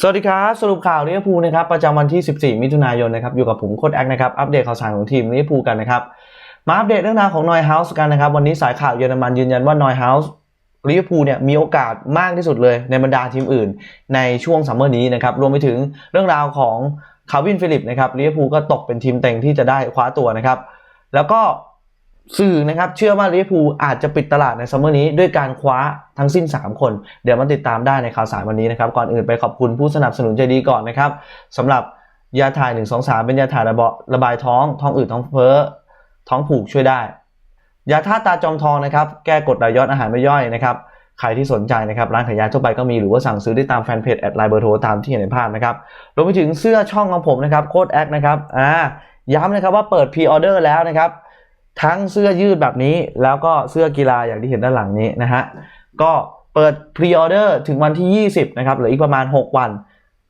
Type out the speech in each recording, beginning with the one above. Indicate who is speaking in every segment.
Speaker 1: สวัสดีครับสรุปข่าวลิเวอร์พูลนะครับประจำวันที่ 14 มิถุนายนนะครับอยู่กับผมโค้ดแอคนะครับอัปเดตข่าวสารของทีมลิเวอร์พูลกันนะครับมาอัปเดตเรื่องราวของนอยเฮาส์กันนะครับวันนี้สายข่าวเยอรมันยืนยันว่านอยเฮาส์ลิเวอร์พูลเนี่ยมีโอกาสมากที่สุดเลยในบรรดาทีมอื่น ในช่วงซัมเมอร์นี้นะครับรวมไปถึงเรื่องราวของคาร์วินฟิลิปนะครับลิเวอร์พูลก็ตกเป็นทีมเต็งที่จะได้คว้าตัวนะครับแล้วก็ สื่อนะครับเชื่อว่าลิเวอร์พูลอาจจะปิดตลาดในซัมเมอร์นี้ด้วยการคว้าทั้งสิ้น 3 คน เดี๋ยวมาติดตามได้ในข่าวสารวันนี้นะครับ ก่อนอื่นไปขอบคุณผู้สนับสนุนใจดีก่อนนะครับสำหรับยาถ่าย 1 2 3 เป็นยาถ่ายระบาระบายท้อง ท้องอืดท้องเฟ้อท้องผูกช่วยได้ ยาท่าตาจอมทองนะครับ แก้กดไหลย้อนอาหารไม่ย่อยนะครับใครที่สนใจนะครับร้านขายยาทั่วไปก็มีหรือว่าสั่งซื้อได้ตามแฟนเพจแอดไลน์เบอร์โทรตามที่เห็นในภาพนะครับรวมไปถึงเสื้อช่องของผมนะครับโค้ดแอคนะครับอ่าย้ำนะครับว่าเปิดพรีออเดอร์แล้วนะครับ ทั้งเสื้อยืดแบบนี้แล้วก็เสื้อกีฬาอย่างที่เห็นด้านหลังนี้นะฮะก็เปิดพรีออเดอร์ถึงวันที่ 20นะครับเหลืออีกประมาณ 6 วัน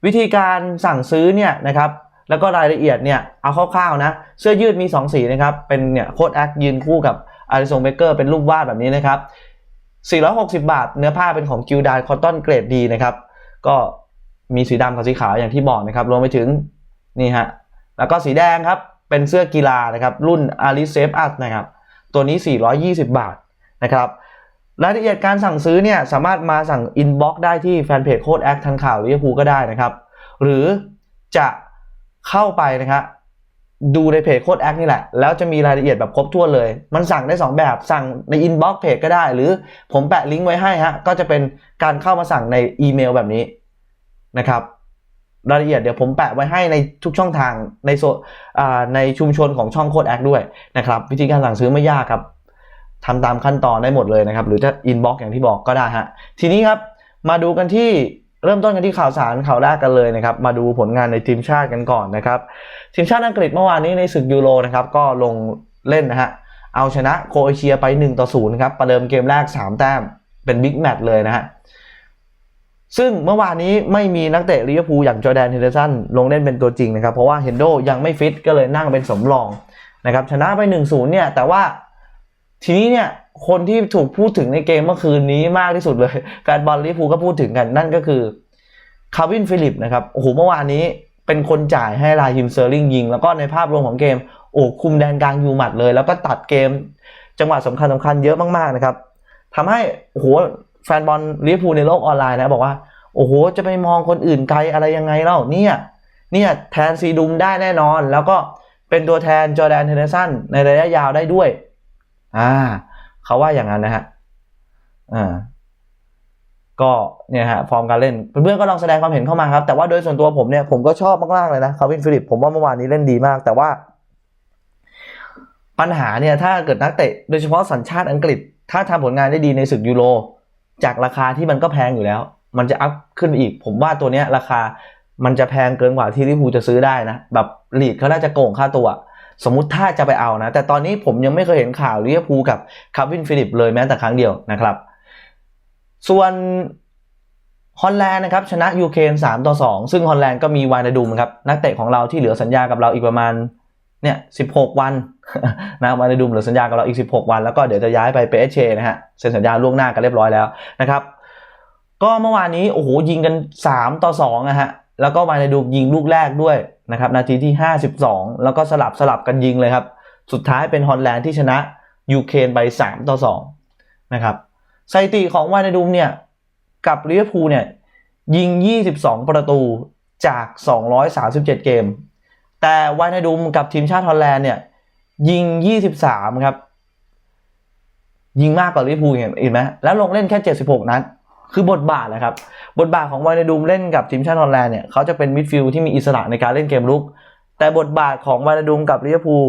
Speaker 1: วิธีการสั่งซื้อเนี่ยนะครับแล้วก็รายละเอียดเนี่ยเอาคร่าวๆนะเสื้อยืดมี 2 สีนะครับเป็นเนี่ยโค้ดแอคยืนคู่กับอาริซงเบเกอร์เป็นรูปวาดแบบนี้นะครับ460 บาท เนื้อผ้าเป็นของกิลดาคอตตอนเกรดดีนะครับก็มีสีดำกับสีขาวอย่างที่บอกนะครับรวมไปถึงนี่ฮะแล้วก็สีแดงครับ เป็นเสื้อกีฬานะครับ รุ่น a l i s a f e Us นะครับ ตัวนี้ 420 บาทนะครับรายละเอียดการสั่งซื้อเนี่ยสามารถมาสั่ง inbox ได้ที่แฟนเพจโค้ดแอคทันข่าวลิเวอร์พูลก็ได้นะครับ หรือจะเข้าไปนะครับดูในเพจโค้ดแอคนี่แหละ แล้วจะมีรายละเอียดแบบครบถ้วนเลย มันสั่งได้ 2 แบบสั่งใน inbox เพจก็ได้ หรือผมแปะลิงก์ไว้ให้ฮะก็จะเป็นการเข้ามาสั่งในอีเมลแบบนี้นะครับ รายละเอียดเดี๋ยวผมแปะไว้ให้ในทุกช่องทางในโซในชุมชนของช่องโคดแอคด้วยนะครับ วิธีการสั่งซื้อไม่ยากครับทำตามขั้นตอนได้หมดเลยนะครับ หรือจะอินบ็อกอย่างที่บอกก็ได้ฮะทีนี้ครับมาดูกันที่เริ่มต้นกันที่ข่าวสารข่าวแรกกันเลยนะครับ มาดูผลงานในทีมชาติกันก่อนนะครับ ทีมชาติอังกฤษเมื่อวานนี้ในศึกยูโรนะครับก็ลงเล่นนะฮะเอาชนะโคเอเชียไป1ต่อ0ครับประเดิมเกมแรก 3 แต้มเป็นบิ๊กแมตช์เลยนะฮะ ซึ่งเมื่อวานนี้ไม่มีนักเตะลิเวอร์พูลอย่างจอแดนเฮนเดอร์สันลงเล่นเป็นตัวจริงนะครับ เพราะว่าเฮนโดยังไม่ฟิตก็เลยนั่งเป็นสำรองนะครับชนะไป 1-0 เนี่ย แต่ว่าทีนี้เนี่ยคนที่ถูกพูดถึงในเกมเมื่อคืนนี้มากที่สุดเลยแฟนบอลลิเวอร์พูลก็พูดถึงกันนั่นก็คือคาร์วินฟิลิปนะครับโอ้โหเมื่อวานนี้เป็นคนจ่ายให้ลาฮิมเซอร์ลิงยิง แล้วก็ในภาพรวมของเกมโอ้คุมแดนกลางยูหมัดเลย แล้วก็ตัดเกมจังหวะสำคัญสำคัญเยอะมากๆนะครับทำให้โอ้โห แฟนบอลลิเวอร์พูลในโลกออนไลน์นะบอกว่า โอ้โห จะไปมองคนอื่นไกลอะไรยังไงเล่าเนี่ยเนี่ยแทนซีดุมได้แน่นอน แล้วก็เป็นตัวแทนจอร์แดนเทนเนสันในระยะยาวได้ด้วยอ่าเขาว่าอย่างนั้นนะฮะอ่าก็เนี่ยฮะฟอร์มการเล่นเพื่อนๆก็ลองแสดงความเห็นเข้ามาครับ แต่ว่าโดยส่วนตัวผมเนี่ยผมก็ชอบมากๆเลยนะคาร์วินฟิลิปผมว่าเมื่อวานนี้เล่นดีมาก แต่ว่า ปัญหาเนี่ยถ้าเกิดนักเตะโดยเฉพาะสัญชาติอังกฤษ ถ้าทำผลงานได้ดีในศึกยูโร จากราคาที่มันก็แพงอยู่แล้ว มันจะอัพขึ้นอีก ผมว่าตัวเนี้ยราคามันจะแพงเกินกว่าที่ลิเวอร์พูลจะซื้อได้นะแบบลีดเขาน่าจะโกงค่าตัว สมมุติถ้าจะไปเอานะ แต่ตอนนี้ผมยังไม่เคยเห็นข่าวลิเวอร์พูลกับคาร์วินฟิลิปเลยแม้แต่ครั้งเดียวนะครับ ส่วนฮอลแลนด์นะครับชนะยูเครน3ต่อ2 ซึ่งฮอลแลนด์ก็มีวายนาดูมครับนักเตะของเราที่เหลือสัญญากับเราอีกประมาณ เนี่ย16วันนะวายนดูมเหลือสัญญากับเราอีก 16 วัน แล้วก็เดี๋ยวจะย้ายไปเปเอเชนะฮะเซ็นสัญญาล่วงหน้ากันเรียบร้อยแล้วนะครับ ก็เมื่อวานนี้โอ้โหยิงกัน 3 ต่อ2นะฮะแล้วก็วายนดูมยิงลูกแรกด้วยนะครับนาทีที่ 52 แล้วก็สลับสลับกันยิงเลยครับ สุดท้ายเป็นฮอลแลนด์ที่ชนะยูเครนไป 3 ต่อ2นะครับสถิติของวานาดูมเนี่ยกับลิเวอร์พูลเนี่ยยิง 22 ประตูจาก 237 เกม แต่วายนาดูมกับทีมชาติฮอลแลนด์เนี่ยยิง 23 ครับ ยิงมากกว่าลิเวอร์พูลเห็นเห็นไหมแล้วลงเล่นแค่ 76 นัดคือบทบาทนะครับ บทบาทของวายนาดูมเล่นกับทีมชาติฮอลแลนด์เนี่ยเขาจะเป็นมิดฟิลด์ที่มีอิสระในการเล่นเกมลุก แต่บทบาทของวายนาดูมกับลิเวอร์พูล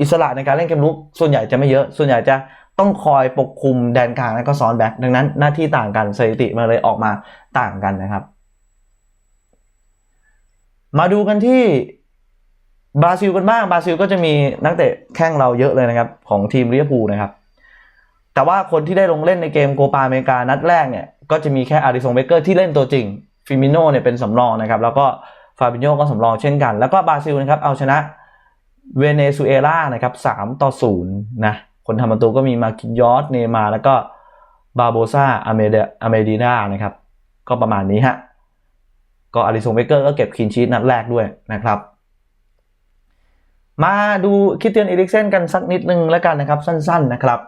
Speaker 1: อิสระในการเล่นเกมลุก ส่วนใหญ่จะไม่เยอะ ส่วนใหญ่จะต้องคอยปกคุมแดนกลางแล้วก็ซ้อนแบ็คดังนั้นหน้าที่ต่างกันสถิติมันเลยออกมาต่างกันนะครับ มาดูกันที่ บราซิลกันบ้างบราซิลก็จะมีนักเตะแข้งเราเยอะเลยนะครับ ของทีมลิเวอร์พูลนะครับ แต่ว่าคนที่ได้ลงเล่นในเกมโกปาอเมริกานัดแรกเนี่ย ก็จะมีแค่อาริซงเบเกอร์ที่เล่นตัวจริงฟิมิโนเนี่ยเป็นสำรองนะครับ แล้วก็ฟาบิโญก็สำรองเช่นกัน แล้วก็บราซิลนะครับเอาชนะเวเนซุเอลานะครับ3ต่อ0นย์นะคนทำประตูก็มีมาคินยอสเนมาแล้วก็บาโบซาอเมเดอเมดีนานะครับ ก็ประมาณนี้ฮะก็อาริสงเบเกอร์ก็เก็บคลีนชีตนัดแรกด้วยนะครับ มาดูคริสเตียนอีริกเซนกันสักนิดนึงแล้วกันนะครับ สั้นๆนะครับ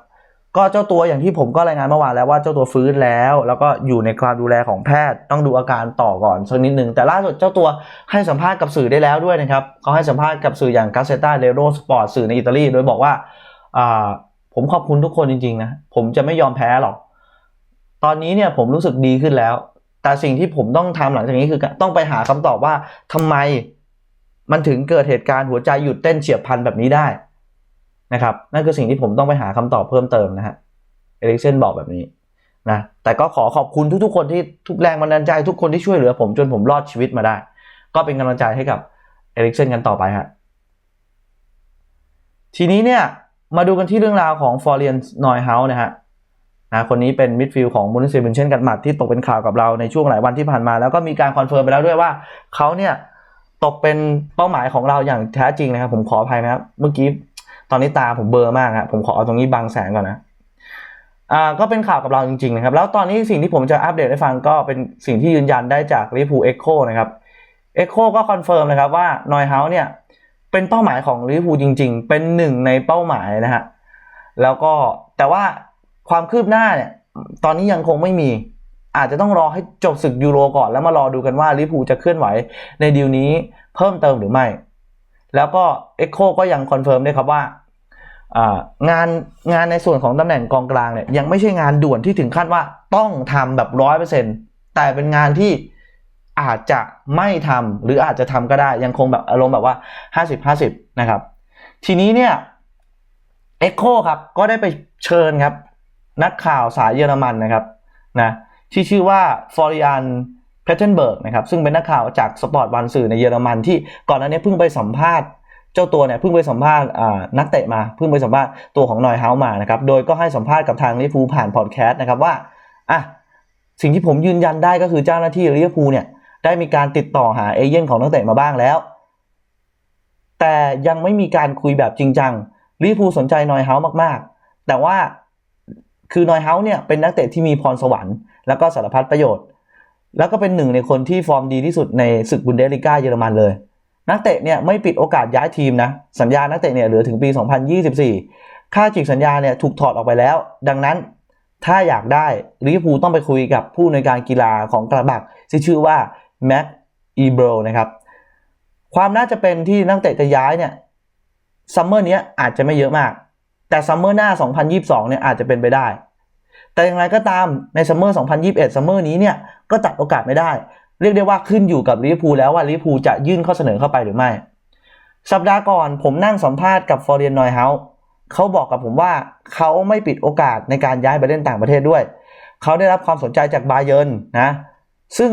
Speaker 1: ก็เจ้าตัวอย่างที่ผมก็รายงานเมื่อวานแล้วว่าเจ้าตัวฟื้นแล้ว แล้วก็อยู่ในความดูแลของแพทย์ต้องดูอาการต่อก่อนสักนิดนึง แต่ล่าสุดเจ้าตัวให้สัมภาษณ์กับสื่อได้แล้วด้วยนะครับเขาให้สัมภาษณ์กับสื่ออย่างกาเซต้าเดโรสปอร์ตสื่อในอิตาลีโดยบอกว่าอ่าผมขอบคุณทุกคนจริงๆนะผมจะไม่ยอมแพ้หรอก ตอนนี้เนี่ยผมรู้สึกดีขึ้นแล้ว แต่สิ่งที่ผมต้องทำหลังจากนี้คือต้องไปหาคำตอบว่าทำไม มันถึงเกิดเหตุการณ์หัวใจหยุดเต้นเฉียบพลันแบบนี้ได้นะครับนั่นคือสิ่งที่ผมต้องไปหาคำตอบเพิ่มเติมนะฮะเอริกเซนบอกแบบนี้นะแต่ก็ขอขอบคุณทุกๆ คนที่ทุกแรงบันดาลใจทุกคนที่ช่วยเหลือผมจนผมรอดชีวิตมาได้ ก็เป็นกำลังใจให้กับเอริกเซนกันต่อไปฮะทีนี้เนี่ยมาดูกันที่เรื่องราวของฟอร์เรียนนอยเฮาส์นะฮะนะคนนี้เป็นมิดฟิลด์ของมูนิเซบินเช่นกันหมัดที่ตกเป็นข่าวกับเราในช่วงหลายวันที่ผ่านมา แล้วก็มีการคอนเฟิร์มไปแล้วด้วยว่าเขาเนี่ย ตกเป็นเป้าหมายของเราอย่างแท้จริงนะครับ ผมขออภัยนะครับ เมื่อกี้ตอนนี้ตาผมเบลอร์มากครับผมขอเอาตรงนี้บังแสงก่อนนะอ่าก็เป็นข่าวกับเราจริงๆนะครับ แล้วตอนนี้สิ่งที่ผมจะอัปเดตให้ฟังก็เป็นสิ่งที่ยืนยันได้จากลิฟูเอ็กโคนะครับเอ็กโคก็คอนเฟิร์มนะครับว่านอยเฮาส์เนี่ยเป็นเป้าหมายของลิฟูจริง ๆ เป็นหนึ่งในเป้าหมายนะฮะแล้วก็แต่ว่าความคืบหน้าเนี่ยตอนนี้ยังคงไม่มี อาจจะต้องรอให้จบศึกยูโรก่อนแล้วมารอดูกันว่าลิฟูจะเคลื่อนไหวในดีลนี้เพิ่มเติมหรือไม่ แล้วก็เอ็กโคก็ยังคอนเฟิร์มด้วยครับว่างานงานในส่วนของตำแหน่งกองกลางเนี่ยยังไม่ใช่งานด่วนที่ถึงขั้นว่าต้องทำแบบร้อยเปอร์เซ็นต์แต่เป็นงานที่อาจจะไม่ทำหรืออาจจะทำก็ได้ยังคงแบบอารมณ์แบบว่า 50-50 นะครับ ทีนี้เนี่ยเอ็กโคครับก็ได้ไปเชิญครับ นักข่าวสายเยอรมันนะครับนะ ที่ชื่อว่าฟอริอันเพเทนเบิร์กนะครับซึ่งเป็นนักข่าวจากสปอร์ตวันสื่อในเยอรมันที่ก่อนหน้านี้เพิ่งไปสัมภาษณ์เจ้าตัวเนี่ยเพิ่งไปสัมภาษณ์นักเตะมาเพิ่งไปสัมภาษณ์ตัวของนอยเฮาส์มานะครับโดยก็ให้สัมภาษณ์กับทางลิเวอร์พูผ่านพอดแคสต์นะครับว่าอะสิ่งที่ผมยืนยันได้ก็คือเจ้าหน้าที่ลิเวอร์พูลเนี่ยได้มีการติดต่อหาเอเย่นของนักเตะมาบ้างแล้ว แต่ยังไม่มีการคุยแบบจริงจังลิเวอร์พูสนใจนอยเฮาส์มากๆ แต่ว่าคือนอยเฮาส์เนี่ยเป็นนักเตะที่มีพรสวรรค์ แล้วก็สารพัดประโยชน์ แล้วก็เป็นหนึ่งในคนที่ฟอร์มดีที่สุดในศึกบุนเดสลิก้าเยอรมันเลย นักเตะเนี่ยไม่ปิดโอกาสย้ายทีมนะ สัญญานักเตะเนี่ยเหลือถึงปี 2024 ค่าฉีกสัญญาเนี่ยถูกถอดออกไปแล้ว ดังนั้นถ้าอยากได้ลิเวอร์พูลต้องไปคุยกับผู้ในการกีฬาของกระบักที่ชื่อว่าแม็กอีเบรนะครับความน่าจะเป็นที่นักเตะจะย้ายเนี่ยซัมเมอร์นี้อาจจะไม่เยอะมาก แต่ซัมเมอร์หน้า 2022 เนี่ยอาจจะเป็นไปได้ แต่อย่างไรก็ตามในซัมเมอร์ 2021 ซัมเมอร์นี้เนี่ยก็ตัดโอกาสไม่ได้ เรียกได้ว่าขึ้นอยู่กับลิเวอร์พูลแล้วว่าลิเวอร์พูลจะยื่นข้อเสนอเข้าไปหรือไม่ สัปดาห์ก่อนผมนั่งสัมภาษณ์กับฟอร์เรียนนอยเฮาเขาบอกกับผมว่าเขาไม่ปิดโอกาสในการย้ายไปเล่นต่างประเทศด้วย เขาได้รับความสนใจจากบาเยิร์นนะ ซึ่ง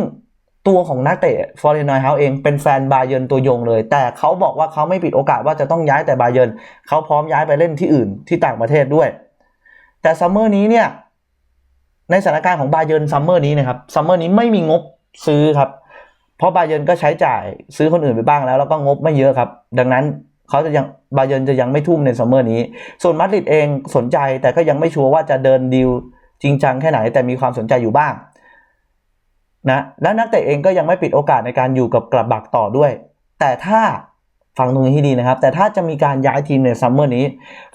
Speaker 1: ตัวของนักเตะฟอร์เรนนอยเฮาเองเป็นแฟนบาเยิร์นตัวยงเลย แต่เขาบอกว่าเขาไม่ปิดโอกาสว่าจะต้องย้ายแต่บาเยิร์นเขาพร้อมย้ายไปเล่นที่อื่นที่ต่างประเทศด้วย แต่ซัมเมอร์นี้เนี่ย ในสถานการณ์ของบาเยิร์นซัมเมอร์นี้นะครับซัมเมอร์นี้ไม่มีงบซื้อครับ เพราะบาเยิร์นก็ใช้จ่ายซื้อคนอื่นไปบ้างแล้ว แล้วก็งบไม่เยอะครับ ดังนั้นเขาจะยังบาเยิร์นจะยังไม่ทุ่มในซัมเมอร์นี้ ส่วนมาดริดเองสนใจแต่ก็ยังไม่ชัวร์ว่าจะเดินดีลจริงจังแค่ไหนแต่มีความสนใจอยู่บ้างนะและนักเตะเองก็ยังไม่ปิดโอกาสในการอยู่กับกระบักต่อด้วย แต่ถ้า ฟังตรงนี้ให้ดีนะครับ แต่ถ้าจะมีการย้ายทีมในซัมเมอร์นี้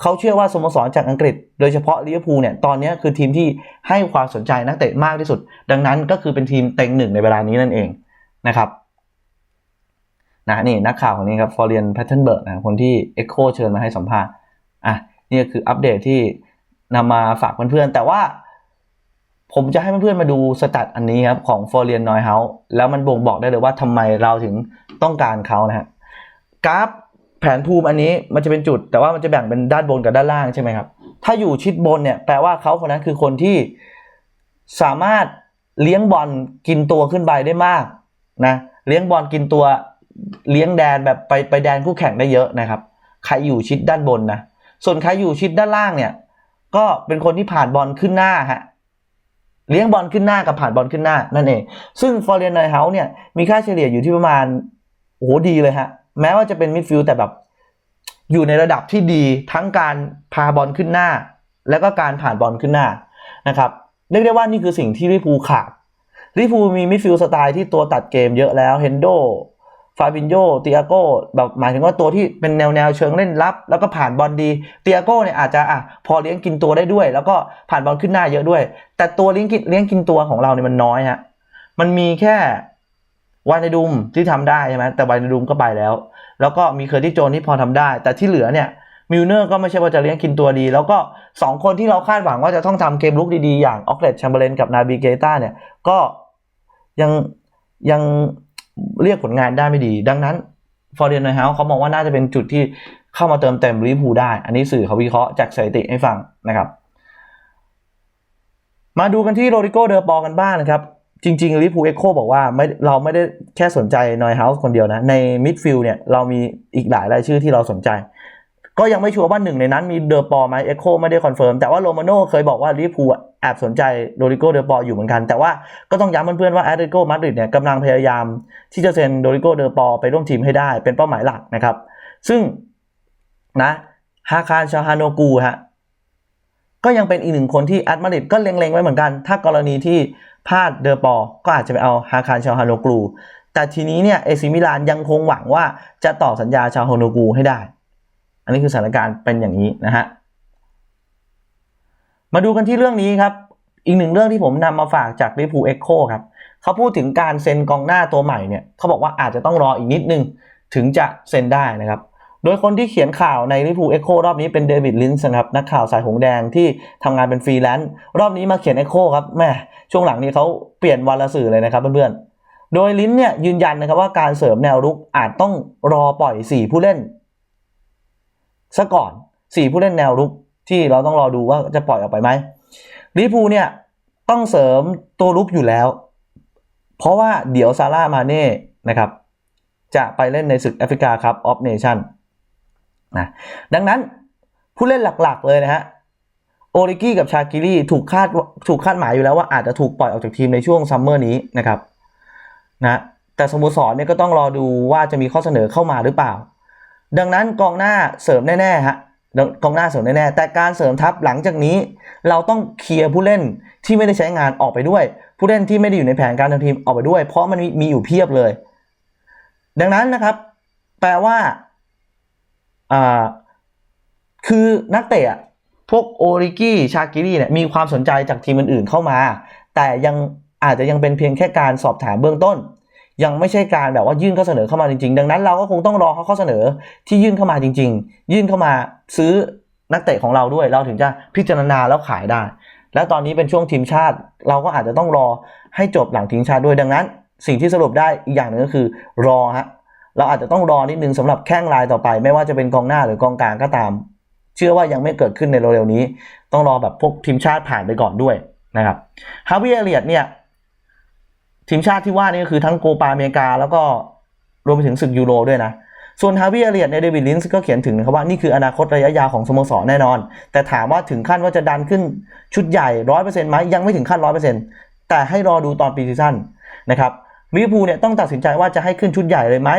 Speaker 1: เขาเชื่อว่าสโมสรจากอังกฤษ โดยเฉพาะลิเวอร์พูลเนี่ยตอนนี้คือทีมที่ให้ความสนใจนักเตะมากที่สุด ดังนั้นก็คือเป็นทีมเต็งหนึ่งในเวลานี้นั่นเองนะครับนะนี่นักข่าวของนี้ครับฟอร์เรียนแพทเทนเบิร์กนะคนที่เอ็กโคเชิญมาให้สัมภาษณ์อะนี่คืออัปเดตที่นำมาฝากเพื่อนๆแต่ว่าผมจะให้เพื่อนๆมาดูสแตทอันนี้ครับของฟอร์เรียนนอยเฮาส์แล้วมันบ่งบอกได้เลยว่าทำไมเราถึงต้องการเขานะฮะ กราฟแผนภูมิอันนี้มันจะเป็นจุด แต่ว่ามันจะแบ่งเป็นด้านบนกับด้านล่างใช่ไหมครับ ถ้าอยู่ชิดบนเนี่ยแปลว่าเขาคนนั้นคือคนที่สามารถเลี้ยงบอลกินตัวขึ้นไปได้มากนะเลี้ยงบอลกินตัวเลี้ยงแดนแบบไปไปแดนคู่แข่งได้เยอะนะครับ ใครอยู่ชิดด้านบนนะ ส่วนใครอยู่ชิดด้านล่างเนี่ย ก็เป็นคนที่ผ่านบอลขึ้นหน้าฮะเลี้ยงบอลขึ้นหน้ากับผ่านบอลขึ้นหน้านั่นเอง ซึ่งฟอร์เรนไนเฮาส์เนี่ยมีค่าเฉลี่ยอยู่ที่ประมาณโอ้โหดีเลยฮะ แม้ว่าจะเป็นมิดฟิลด์แต่แบบ อยู่ในระดับที่ดีทั้งการพาบอลขึ้นหน้า แล้วก็การผ่านบอลขึ้นหน้านะครับเรียกได้ว่านี่คือสิ่งที่ลิพูขาดลิพูมีมิดฟิลด์สไตล์ที่ตัวตัดเกมเยอะแล้วเฮนโดฟาบินโยติอาโก้แบบหมายถึงว่าตัวที่เป็นแนวแนวเชิงเล่นรับ แล้วก็ผ่านบอลดีติอาโก้เนี่ยอาจจะอะพอเลี้ยงกินตัวได้ด้วย แล้วก็ผ่านบอลขึ้นหน้าเยอะด้วย แต่ตัวเลี้ยงกินเลี้ยงกินตัวของเราเนี่ยมันน้อยฮะมันมีแค่ วานในดุมที่ทำได้ใช่ไหมแต่วานในดุมก็ไปแล้ว แล้วก็มีเคอร์ติสโจนที่พอทำได้ แต่ที่เหลือเนี่ยมิลเนอร์ก็ไม่ใช่ว่าจะเลี้ยงกินตัวดี แล้วก็ 2 คนที่เราคาดหวังว่าจะต้องทำเกมลุกดีๆ อย่างออกเลตแชมเบอร์เลนกับนาบิเกต้าเนี่ยก็ยังยังเรียกผลงานได้ไม่ดี ดังนั้นฟอร์เดนไนเฮาเขามองว่าน่าจะเป็นจุดที่เข้ามาเติมเต็มลิเวอร์พูลได้ อันนี้สื่อเขาวิเคราะห์จากสถิติให้ฟังนะครับ มาดูกันที่โรดิโกเดอปอกันบ้างนะครับ จริงๆลิฟูเอ็กโคบอกว่าไม่เราไม่ได้แค่สนใจนอยเฮาส์คนเดียวนะ ในมิดฟิลด์เนี่ยเรามีอีกหลายรายชื่อที่เราสนใจ ก็ยังไม่ชัวร์ว่าหนึ่งในนั้นมีเดอปอไหมเอ็กโคไม่ได้คอนเฟิร์มแต่ว่าโรมาโน่เคยบอกว่าลิฟูแอบสนใจโรดิโกเดอปออยู่เหมือนกัน แต่ว่าก็ต้องย้ำเพื่อนๆว่าแอตเลติโกมาดริดเนี่ยกำลังพยายามที่จะเซ็นโรดิโกเดอปอไปร่วมทีมให้ได้เป็นเป้าหมายหลักนะครับ ซึ่งนะฮาคารชาฮานโนกูฮะ ก็ยังเป็นอีกหนึ่งคนที่แอตมาริดก็เล็งๆไว้เหมือนกัน ถ้ากรณีที่พลาดเดอปอ ก็อาจจะไปเอาฮาคารชาวฮานโนกลูแต่ทีนี้เนี่ยเอซิมิลานยังคงหวังว่าจะต่อสัญญาชาวฮานโนกูให้ได้ อันนี้คือสถานการณ์เป็นอย่างนี้นะฮะมาดูกันที่เรื่องนี้ครับ อีกหนึ่งเรื่องที่ผมนำมาฝากจากลิพูเอ็กโคครับเขาพูดถึงการเซ็นกองหน้าตัวใหม่เนี่ยเขาบอกว่าอาจจะต้องรออีกนิดนึงถึงจะเซ็นได้นะครับ โดยคนที่เขียนข่าวในลิพูเอ็กโครอบนี้เป็นเดวิดลินส์นะครับนักข่าวสายหงแดงที่ทำงานเป็นฟรีแลนซ์รอบนี้มาเขียนเอ็กโคครับแม่ช่วงหลังนี้เขาเปลี่ยนวันละสื่อเลยนะครับเพื่อนๆ โดยลินเนี่ยยืนยันนะครับว่าการเสริมแนวรุกอาจต้องรอปล่อย 4 ผู้เล่นซะก่อน 4 ผู้เล่นแนวรุกที่เราต้องรอดูว่าจะปล่อยออกไปไหมลิพูเนี่ยต้องเสริมตัวรุกอยู่แล้ว เพราะว่าเดี๋ยวซาร่ามาเน่นะครับจะไปเล่นในศึกแอฟริกาครับออฟเนชั่น นะดังนั้นผู้เล่นหลักๆเลยนะฮะโอริกี้กับชากิลี่ถูกคาดถูกคาดหมายอยู่แล้วว่าอาจจะถูกปล่อยออกจากทีมในช่วงซัมเมอร์นี้นะครับนะแต่สโมสรเนี่ยก็ต้องรอดูว่าจะมีข้อเสนอเข้ามาหรือเปล่า ดังนั้นกองหน้าเสริมแน่ๆฮะกองหน้าเสริมแน่ๆแต่การเสริมทัพหลังจากนี้ เราต้องเคลียร์ผู้เล่นที่ไม่ได้ใช้งานออกไปด้วย ผู้เล่นที่ไม่ได้อยู่ในแผนการทำทีมออกไปด้วย เพราะมันมีอยู่เพียบเลย ดังนั้นนะครับ แปลว่า อ่าคือนักเตะพวกโอริกี้ชากิรี่เนี่ยมีความสนใจจากทีมอื่นๆเข้ามา แต่ยังอาจจะยังเป็นเพียงแค่การสอบถามเบื้องต้น ยังไม่ใช่การแบบว่ายื่นข้อเสนอเข้ามาจริงๆ ดังนั้นเราก็คงต้องรอเขาข้อเสนอที่ยื่นเข้ามาจริง ๆ ยื่นเข้ามาซื้อนักเตะของเราด้วย เราถึงจะพิจารณาแล้วขายได้ แล้วตอนนี้เป็นช่วงทีมชาติ เราก็อาจจะต้องรอให้จบหลังทีมชาติด้วยดังนั้น สิ่งที่สรุปได้อีกอย่างหนึ่งก็คือรอฮะ เราอาจจะต้องรอนิดนึงสำหรับแข้งรายต่อไป ไม่ว่าจะเป็นกองหน้าหรือกองกลางก็ตาม เชื่อว่ายังไม่เกิดขึ้นในเร็วๆนี้ ต้องรอแบบพวกทีมชาติผ่านไปก่อนด้วยนะครับฮาวิเอเลียดเนี่ยทีมชาติที่ว่านี่ก็คือทั้งโกปาอเมริกา แล้วก็รวมไปถึงศึกยูโรด้วยนะ ส่วนฮาวิเอเลียดในเดวิดลินส์ก็เขียนถึงนะครับว่านี่คืออนาคตระยะยาวของสโมสรแน่นอน แต่ถามว่าถึงขั้นว่าจะดันขึ้นชุดใหญ่ร้อยเปอร์เซ็นต์ไหมยังไม่ถึงขั้นร้อยเปอร์เซ็นต์แต่ให้รอดูตอนปีซีซั่นนะครับลิเวอร์พูลเนี่ยต้องตัดสินใจว่าจะให้ขึ้นชุดใหญ่เลยไหม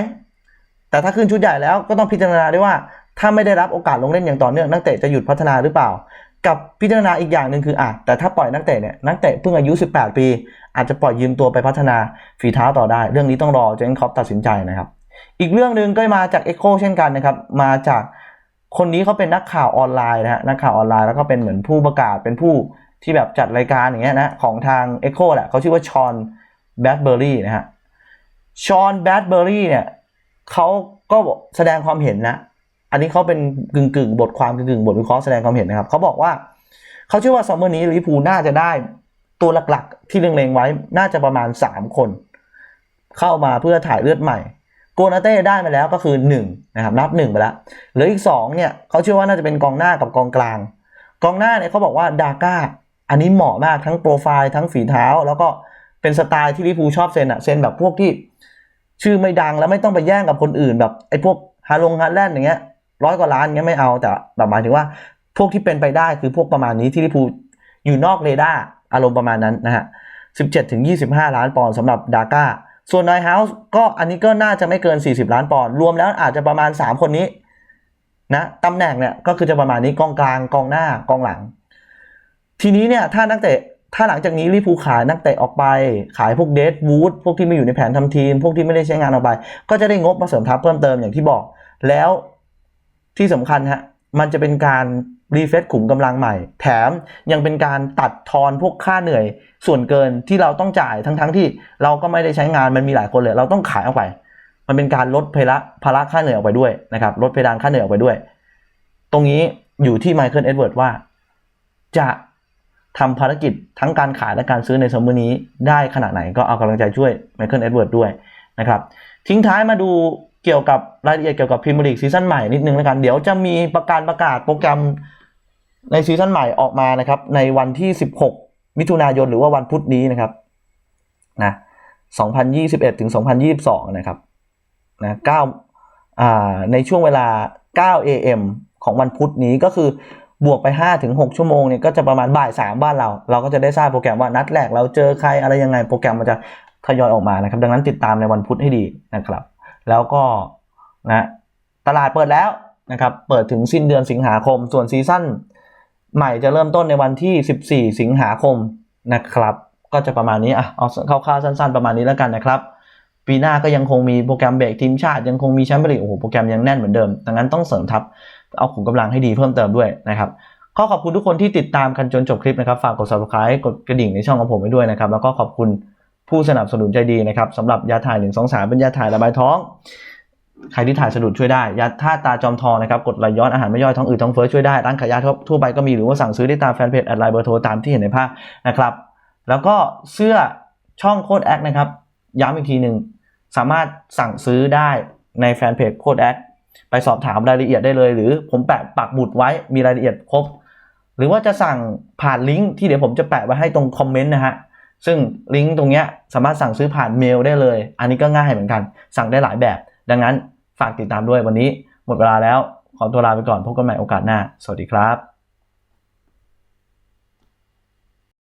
Speaker 1: แต่ถ้าขึ้นชุดใหญ่แล้วก็ต้องพิจารณาด้วยว่า ถ้าไม่ได้รับโอกาสลงเล่นอย่างต่อเนื่องนักเตะจะหยุดพัฒนาหรือเปล่า กับพิจารณาอีกอย่างหนึ่งคืออะแต่ถ้าปล่อยนักเตะเนี่ยนักเตะเพิ่งอายุ 18 ปี อาจจะปล่อยยืมตัวไปพัฒนาฝีเท้าต่อได้ เรื่องนี้ต้องรอเจนคอปตัดสินใจนะครับ อีกเรื่องหนึ่งก็มาจาก Echo เช่นกันนะครับมาจากคนนี้เขาเป็นนักข่าวออนไลน์นะฮะนักข่าวออนไลน์แล้วก็เป็นเหมือนผู้ประกาศเป็นผู้ที่แบบจัดรายการอย่างเงี้ยนะของทาง Echo แหละเขาชื่อว่าชอนแบดเบอร์รี่นะฮะชอนแบดเบอร์รี่เนี่ย เขาก็แสดงความเห็นนะ อันนี้เขาเป็นกึ่งกึ่งบทความกึ่งกึ่งบทวิเคราะห์แสดงความเห็นนะครับเขาบอกว่าเขาเชื่อว่าซัมเมอร์นี้ลิเวอร์พูน่าจะได้ตัวหลักๆ ที่เล็งๆไว้น่าจะประมาณ 3 คน เข้ามาเพื่อถ่ายเลือดใหม่โกนาเต้ได้มาแล้วก็คือ1นะครับนับ1ไปแล้วเหลืออีก2เนี่ยเขาเชื่อว่าน่าจะเป็นกองหน้ากับกองกลาง กองหน้าเนี่ยเขาบอกว่าดาก้าอันนี้เหมาะมากทั้งโปรไฟล์ทั้งฝีเท้า แล้วก็เป็นสไตล์ที่ลิเวอร์พูชอบเซนอะเซนแบบพวกที่ ชื่อไม่ดังแล้วไม่ต้องไปแย่งกับคนอื่นแบบไอ้พวกฮาลงฮาแลนด์อย่างเงี้ยร้อยกว่าล้านเงี้ยไม่เอาแต่แบบหมายถึงว่า พวกที่เป็นไปได้คือพวกประมาณนี้ที่ลิพูอยู่นอกเรดาร์อารมณ์ประมาณนั้นนะฮะ17ถึง25 ล้านปอนด์สำหรับดาก้าส่วนนายเฮาส์ก็อันนี้ก็น่าจะไม่เกิน 40 ล้านปอนด์รวมแล้วอาจจะประมาณ 3 คนนี้นะตำแหน่งเนี่ยก็คือจะประมาณนี้กองกลางกองหน้ากองหลัง ทีนี้เนี่ยถ้านักเตะ ถ้าหลังจากนี้ลิเวอร์พูขายนักเตะออกไป ขายพวกเดดวูดพวกที่ไม่อยู่ในแผนทำทีม พวกที่ไม่ได้ใช้งานออกไป ก็จะได้งบมาเสริมทัพเพิ่มเติมอย่างที่บอก แล้วที่สำคัญฮะมันจะเป็นการรีเฟซขุมกำลังใหม่ แถมยังเป็นการตัดทอนพวกค่าเหนื่อย ส่วนเกินที่เราต้องจ่ายทั้งๆที่เราก็ไม่ได้ใช้งานมันมีหลายคนเลย เราต้องขายออกไป มันเป็นการลดภาระภาระค่าเหนื่อยออกไปด้วยนะครับลดเพดานค่าเหนื่อยออกไปด้วย ตรงนี้อยู่ที่ไมเคิลเอ็ดเวิร์ดว่า จะ ทำภารกิจทั้งการขายและการซื้อในซัมเมอร์นี้ได้ขนาดไหนก็เอากำลังใจช่วยไมเคิลเอ็ดเวิร์ดด้วยนะครับทิ้งท้ายมาดูเกี่ยวกับรายละเอียดเกี่ยวกับพรีเมียร์ลีกซีซั่นใหม่นิดนึงแล้วกันเดี๋ยวจะมีประกาศประกาศโปรแกรมในซีซั่นใหม่ออกมานะครับ ในวันที่ 16 มิถุนายนหรือว่าวันพุธนี้นะครับนะ2021 ถึง 2022 นะครับนะ9อ่าในช่วงเวลา 9 AM ของวันพุธนี้ก็คือ บวกไป5ถึง6ชั่วโมงเนี่ยก็จะประมาณบ่าย 3 บ้านเรา เราก็จะได้ทราบโปรแกรมว่านัดแรกเราเจอใครอะไรยังไง โปรแกรมมันจะทยอยออกมานะครับ ดังนั้นติดตามในวันพุธให้ดีนะครับ แล้วก็นะตลาดเปิดแล้วนะครับ เปิดถึงสิ้นเดือนสิงหาคม ส่วนซีซั่นใหม่จะเริ่มต้นในวันที่ 14 สิงหาคมนะครับ ก็จะประมาณนี้อะเอาคร่าวๆสั้น ๆ ประมาณนี้แล้วกันนะครับ ปีหน้าก็ยังคงมีโปรแกรมเบรกทีมชาติยังคงมีแชมเปี้ยนลีกโอ้โหโปรแกรมยังแน่นเหมือนเดิม ดังนั้นต้องเสริมทัพ เอาขุมกำลังให้ดีเพิ่มเติมด้วยนะครับขอขอบคุณทุกคนที่ติดตามกันจนจบคลิปนะครับ ฝากกด subscribe กดกระดิ่งในช่องของผมไว้ด้วยนะครับ แล้วก็ขอบคุณผู้สนับสนุนใจดีนะครับสำหรับยาถ่าย 1 2 3 เป็นยาถ่ายระบายท้อง ใครที่ถ่ายสะดุดช่วยได้ ยาท่าตาจอมทองนะครับ กดไหลย้อนอาหารไม่ย่อยท้องอืดท้องเฟ้อช่วยได้ ร้านขายยาทั่วไปก็มีหรือว่าสั่งซื้อได้ตามแฟนเพจแอดไลน์เบอร์โทรตามที่เห็นในภาพนะครับ แล้วก็เสื้อช่องโคดแอคนะครับ ย้ำอีกทีหนึ่งสามารถสั่งซื้อได้ในแฟนเพจโคดแอค ไปสอบถามรายละเอียดได้เลย หรือผมแปะปักหมุดไว้มีรายละเอียดครบ หรือว่าจะสั่งผ่านลิงก์ที่เดี๋ยวผมจะแปะไว้ให้ตรงคอมเมนต์นะฮะซึ่งลิงก์ตรงเนี้ยสามารถสั่งซื้อผ่านเมลได้เลย อันนี้ก็ง่ายเหมือนกัน สั่งได้หลายแบบ ดังนั้นฝากติดตามด้วยวันนี้ หมดเวลาแล้ว ขอตัวลาไปก่อนพบกันใหม่โอกาสหน้า สวัสดีครับ